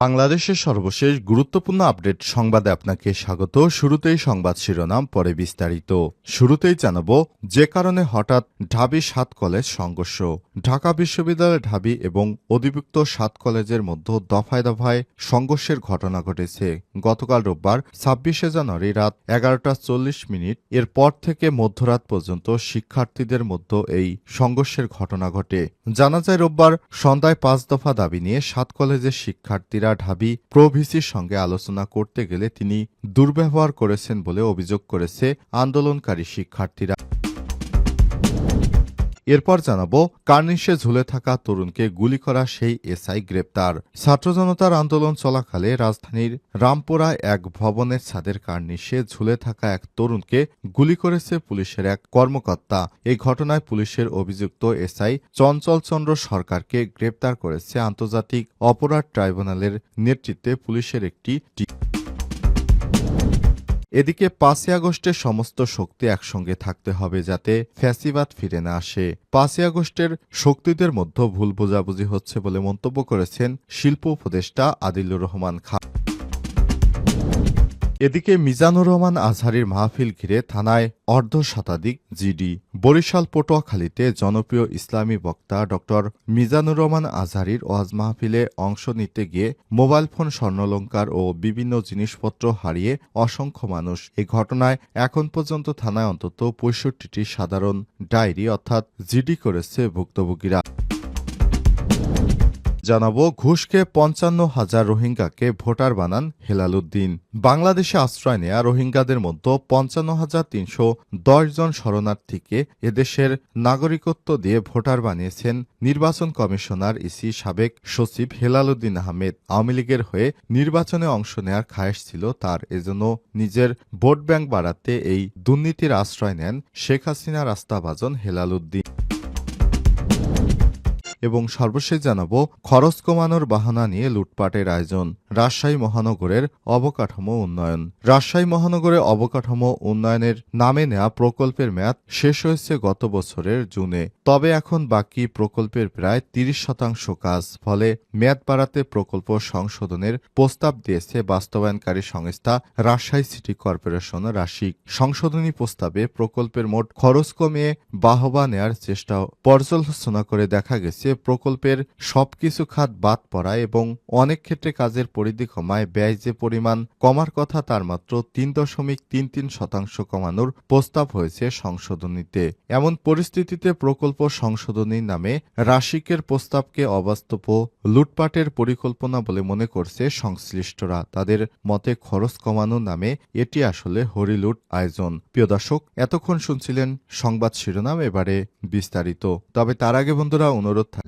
বাংলাদেশের সর্বশেষ গুরুত্বপূর্ণ আপডেট সংবাদে আপনাকে স্বাগত। শুরুতেই সংবাদ শিরোনাম, পরে বিস্তারিত। শুরুতেই জানাব, যে কারণে হঠাৎ ঢাবি সাত কলেজ সংঘর্ষ। ঢাকা বিশ্ববিদ্যালয় ঢাবি এবং অধিভুক্ত সাত কলেজের মধ্যে দফায় দফায় সংঘর্ষের ঘটনা ঘটেছে। গতকাল রোববার, ছাব্বিশে জানুয়ারি রাত এগারোটা চল্লিশ মিনিট এর পর থেকে মধ্যরাত পর্যন্ত শিক্ষার্থীদের মধ্যে এই সংঘর্ষের ঘটনা ঘটে। জানা যায়, রোববার সন্ধ্যায় পাঁচ দফা দাবি নিয়ে সাত কলেজের শিক্ষার্থীরা ঢাবি প্রভিসির সঙ্গে আলোচনা করতে গেলে তিনি দুর্ব্যবহার করেছেন বলে অভিযোগ করেছে আন্দোলনকারী শিক্ষার্থীরা। এরপর জানাব, কার্নিশে ঝুলে থাকা তরুণকে গুলি করা সেই এসআই গ্রেপ্তার। ছাত্র জনতার আন্দোলন চলাকালে রাজধানীর রামপুরা এক ভবনের ছাদের কার্নিশে ঝুলে থাকা এক তরুণকে গুলি করেছে পুলিশের এক কর্মকর্তা। এই ঘটনায় পুলিশের অভিযুক্ত এসআই চঞ্চল চন্দ্র সরকারকে গ্রেপ্তার করেছে আন্তর্জাতিক অপরাধ ট্রাইব্যুনালের নেতৃত্বে পুলিশের একটি এদিকে পাঁচই আগস্টের সমস্ত শক্তি একসঙ্গে থাকতে হবে যাতে ফ্যাসিবাদ ফিরে না আসে। পাঁচই আগস্টের শক্তিদের মধ্যে ভুল বোঝাবুঝি হচ্ছে বলে মন্তব্য করেছেন শিল্প উপদেষ্টা আদিলুর রহমান খান। এদিকে মিজানুর রহমান আজহারির মাহফিল ঘিরে থানায় অর্ধ শতাধিক জিডি, বরিশাল পটুয়াখালীতে জনপ্রিয় ইসলামী বক্তা ড. মিজানুর রহমান আজহারির ওয়াজ মাহফিলে অংশ নিতে গিয়ে মোবাইল ফোন, স্বর্ণলঙ্কার ও বিভিন্ন জিনিসপত্র হারিয়ে অসংখ্য মানুষ এই ঘটনায় এখন পর্যন্ত থানায় অন্তত পঁয়ষট্টিটি সাধারণ ডায়েরি অর্থাৎ জিডি করেছে ভুক্তভোগীরা। জানাব, ঘুষকে পঞ্চান্ন হাজার রোহিঙ্গাকে ভোটার বানান হেলালুদ্দিন। বাংলাদেশে আশ্রয় নেয়া রোহিঙ্গাদের মধ্যে পঞ্চান্ন হাজার তিনশো দশ জন শরণার্থীকে এদেশের নাগরিকত্ব দিয়ে ভোটার বানিয়েছেন নির্বাচন কমিশনার ইসি সাবেক সচিব হেলালুদ্দিন আহমেদ। আওয়ামী লীগের হয়ে নির্বাচনে অংশ নেয়ার খায়েশ ছিল তার। এজন্য নিজের ভোট ব্যাংক বাড়াতে এই দুর্নীতির আশ্রয় নেন শেখ হাসিনার আস্থাভাজন হেলালুদ্দিন। এবং সর্বশেষ জানাব খরচ কমানোর বাহানা নিয়ে লুটপাটের আয়োজন। রাজশাহী মহানগরের অবকাঠামো উন্নয়ন। রাজশাহী মহানগরে অবকাঠামো উন্নয়নের নামে নেওয়া প্রকল্পের মেয়াদ শেষ হয়েছে গত বছরের জুনে। তবে এখন বাকি প্রকল্পের প্রায় তিরিশ শতাংশ কাজ। ফলে মেয়াদ বাড়াতে প্রকল্প সংশোধনের প্রস্তাব দিয়েছে বাস্তবায়নকারী সংস্থা রাজশাহী সিটি কর্পোরেশন রাশিক। সংশোধনী প্রস্তাবে প্রকল্পের মোট খরচ কমিয়ে বাহবা নেয়ার চেষ্টা পর্যালোচনা করে দেখা গেছে, প্রকল্পের সবকিছু খাত বাদ পড়া এবং অনেক ক্ষেত্রে কাজের পরিধি কমায় ব্যয় যে পরিমাণ কমার কথা, তার মাত্র তিন দশমিক তিন তিন শতাংশ কমানোর প্রস্তাব হয়েছে সংশোধনীতে। এমন পরিস্থিতিতে প্রকল্প সংশোধনীর নামে রাশিকের প্রস্তাবকে অবাস্তব লুটপাটের পরিকল্পনা বলে মনে করছে সংশ্লিষ্টরা। তাদের মতে খরচ কমানো নামে এটি আসলে হরিলুট আয়োজন। প্রিয় দর্শক, এতক্ষণ শুনছিলেন সংবাদ শিরোনাম, এবারে বিস্তারিত। তবে তার আগে বন্ধুরা, অনুরোধ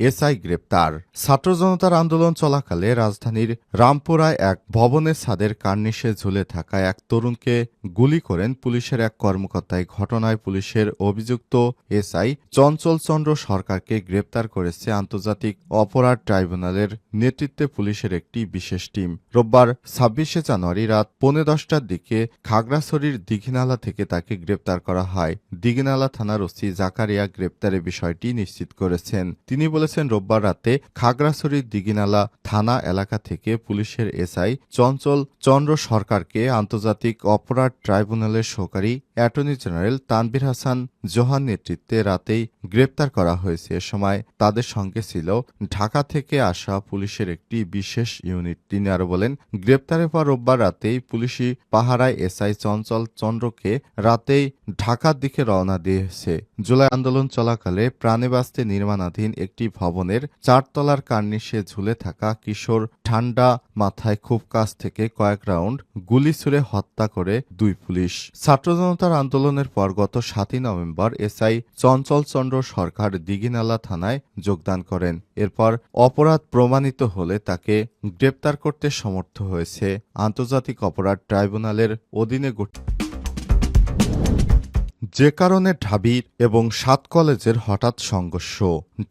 এসআই গ্রেপ্তার। ছাত্র জনতার আন্দোলন চলাকালে রাজধানীর রামপুরায় এক ভবনের ছাদের কার্নিশে ঝুলে থাকা এক তরুণকে গুলি করেন পুলিশের এক কর্মকর্তা ঘটনায় পুলিশের অভিযুক্ত এসআই চঞ্চল চন্দ্র সরকারকে গ্রেপ্তার করেছে আন্তর্জাতিক অপরাধ ট্রাইব্যুনালের নেতৃত্বে পুলিশের একটি বিশেষ টিম। রোববার ছাব্বিশে জানুয়ারি রাত পৌনে দশটার দিকে খাগড়াছড়ির দিঘিনালা থেকে তাকে গ্রেপ্তার করা হয়। দিঘিনালা থানার ওসি জাকারিয়া গ্রেপ্তারের বিষয়টি নিশ্চিত করেছেন। তিনি বলেছেন রোববার রাতে খাগড়াছড়ির দিগিনালা থানা এলাকা থেকে পুলিশের এসআই চঞ্চল চন্দ্র সরকারকে আন্তর্জাতিক অপরাধ ট্রাইব্যুনালের সহকারী অ্যাটর্নি জেনারেল তানবির হাসান জোহান নেতৃত্বে রাতেই গ্রেপ্তার করা হয়েছে। এ সময় তাদের সঙ্গে ছিল ঢাকা থেকে আসা পুলিশের একটি বিশেষ ইউনিট। তিনি আরও বলেন, গ্রেপ্তারের পর রোববার রাতেই পুলিশি পাহারায় এসআই চঞ্চল চন্দ্রকে রাতেই ঢাকার দিকে রওনা দিয়েছে। জুলাই আন্দোলন চলাকালে প্রাণে বাঁচতে নির্মাণাধীন একটি ভবনের চারতলার কার্নিশে ঝুলে থাকা কিশোর ঠান্ডা মাথায় খুব কাছ থেকে কয়েক রাউন্ড গুলি ছুড়ে হত্যা করে দুই পুলিশ। ছাত্র জনতার আন্দোলনের পর গত সাতই নভেম্বর এসআই চঞ্চল চন্দ্র সরকার দিঘিনালা থানায় যোগদান করেন। এরপর অপরাধ প্রমাণিত হলে তাকে গ্রেপ্তার করতে সমর্থ হয়েছে আন্তর্জাতিক অপরাধ ট্রাইব্যুনালের অধীনে গঠিত যে কারণে ঢাবি এবং সাত কলেজের হঠাৎ সংঘর্ষ।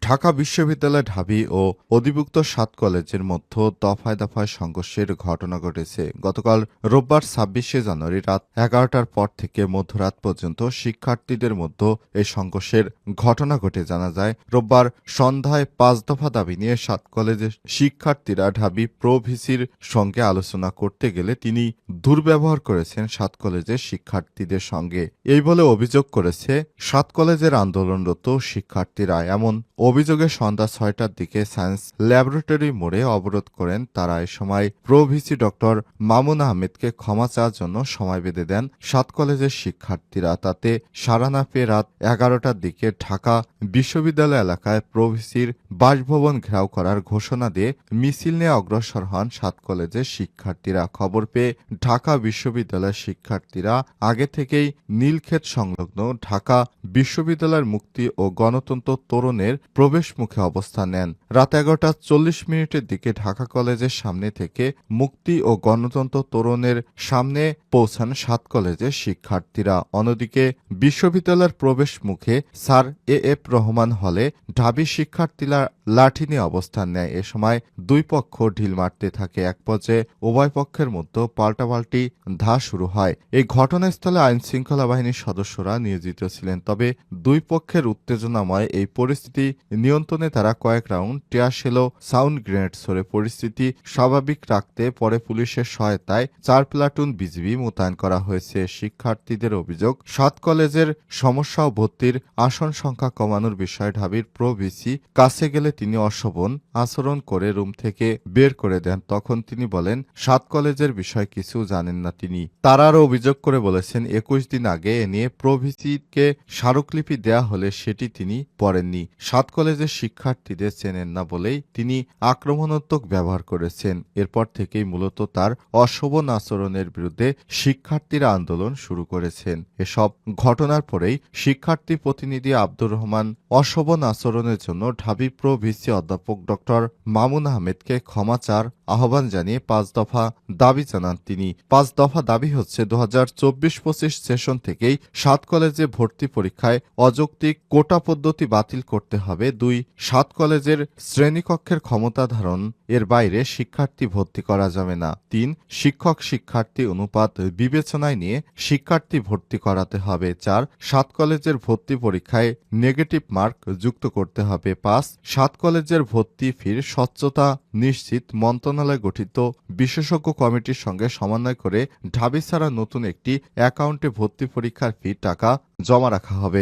ঢাকা বিশ্ববিদ্যালয় ঢাবি ও অধিভুক্ত সাত কলেজের মধ্যে দফায় দফায় সংঘর্ষের ঘটনা ঘটেছে। গতকাল রোববার ছাব্বিশে জানুয়ারি রাত এগারোটার পর থেকে মধ্যরাত পর্যন্ত শিক্ষার্থীদের মধ্যে এই সংঘর্ষের ঘটনা ঘটে জানা যায়। রোববার সন্ধ্যায় পাঁচ দফা দাবি নিয়ে সাত কলেজের শিক্ষার্থীরা ঢাবি প্রভিসির সঙ্গে আলোচনা করতে গেলে তিনি দুর্ব্যবহার করেছেন সাত কলেজের শিক্ষার্থীদের সঙ্গে। এই বলে অভিযোগ করেছে, সাত কলেজের আন্দোলনরত শিক্ষার্থীরা এমন অভিযোগে সন্ধ্যা ছয়টার দিকে সায়েন্স ল্যাবরেটরি মোড়ে অবরোধ করেন। তারা এ সময় প্রভিসি ডক্টর মামুন আহমেদকে ক্ষমা চাওয়ার জন্য সময় বেঁধে দেন। সাত কলেজের শিক্ষার্থীরা তাতে সাড়া না পেয়ে রাত এগারোটার দিকে ঢাকা বিশ্ববিদ্যালয় এলাকায় প্রভিসির বাসভবন ঘেরাও করার ঘোষণা দিয়ে মিছিল নিয়ে অগ্রসর হন সাত কলেজের শিক্ষার্থীরা। খবর পেয়ে ঢাকা বিশ্ববিদ্যালয়ের শিক্ষার্থীরা আগে থেকেই নীলক্ষেত সংলগ্ন ঢাকা বিশ্ববিদ্যালয়ের মুক্তি ও গণতন্ত্র তরুণের প্রবেশ মুখে অবস্থান নেন। রাত এগারোটা চল্লিশ মিনিটের দিকে ঢাকা কলেজের সামনে থেকে মুক্তি ও গণতন্ত্র তরুণের সামনে পৌঁছান সাত কলেজের শিক্ষার্থীরা। অন্যদিকে বিশ্ববিদ্যালয়ের প্রবেশ মুখে স্যার এ এফ রহমান হলে ঢাবি শিক্ষার্থীরা লাঠি নিয়ে অবস্থান নেয়। এ সময় দুই পক্ষ ঢিল মারতে থাকে। এক পর্যায়ে উভয় পক্ষের মধ্যে পাল্টাপাল্টি ধা শুরু হয়। এই ঘটনাস্থলে আইন শৃঙ্খলা বাহিনীর সদস্যরা নিয়োজিত ছিলেন। তবে দুই পক্ষের উত্তেজনাময় এই পরিস্থিতি নিয়ন্ত্রণে তারা কয়েক রাউন্ড টিয়াশেলো সাউন্ড গ্রেনেড ছড়ে পরিস্থিতি স্বাভাবিক রাখতে পরে পুলিশের সহায়তায় চার প্লাটুন বিজিবি মোতায়েন করা হয়েছে। শিক্ষার্থীদের অভিযোগ, সাত কলেজের সমস্যা ও ভর্তির আসন সংখ্যা কমানোর বিষয়ে ঢাবির প্রো ভিসি কাছে গেলে তিনি অশোভন আচরণ করে রুম থেকে বের করে দেন। তখন তিনি বলেন, সাত কলেজের বিষয় কিছু জানেন না তিনি। তারা আরও অভিযোগ করে বলেছেন, একুশ দিন আগে এ নিয়ে প্রভিসিকে স্মারকলিপি দেয়া হলে সেটি তিনি পড়েননি। সাত কলেজের শিক্ষার্থীদের চেনেন না বলেই তিনি আক্রমণাত্মক ব্যবহার করেছেন। এরপর থেকেই মূলত তার অশোভন আচরণের বিরুদ্ধে শিক্ষার্থীরা আন্দোলন শুরু করেছেন। এসব ঘটনার পরেই শিক্ষার্থী প্রতিনিধি আব্দুর রহমান অশোভন আচরণের জন্য ঢাবি প্রো ভিসি অধ্যাপক ডক্টর মামুন আহমেদকে ক্ষমা চার আহ্বান জানিয়ে পাঁচ দফা দাবি জানান তিনি। পাঁচ দফা দাবি হচ্ছে দু হাজার চব্বিশ পঁচিশ সেশন থেকেই সাত কলেজে ভর্তি পরীক্ষায় অযৌক্তিক কোটা পদ্ধতি বাতিল করতে হবে। দুই, সাত কলেজের শ্রেণীকক্ষের ক্ষমতা ধারণ, এর বাইরে শিক্ষার্থী ভর্তি করা যাবে না। তিন, শিক্ষক শিক্ষার্থী অনুপাত বিবেচনায় নিয়ে শিক্ষার্থী ভর্তি করাতে হবে। চার, সাত কলেজের ভর্তি পরীক্ষায় নেগেটিভ মার্ক যুক্ত করতে হবে। পাঁচ, সাত কলেজের ভর্তি ফির স্বচ্ছতা নিশ্চিত মন্ত্রণালয় গঠিত বিশেষজ্ঞ কমিটির সঙ্গে সমন্বয় করে ঢাবি ছাড়া নতুন একটি অ্যাকাউন্টে ভর্তি পরীক্ষার ফি টাকা জমা রাখা হবে।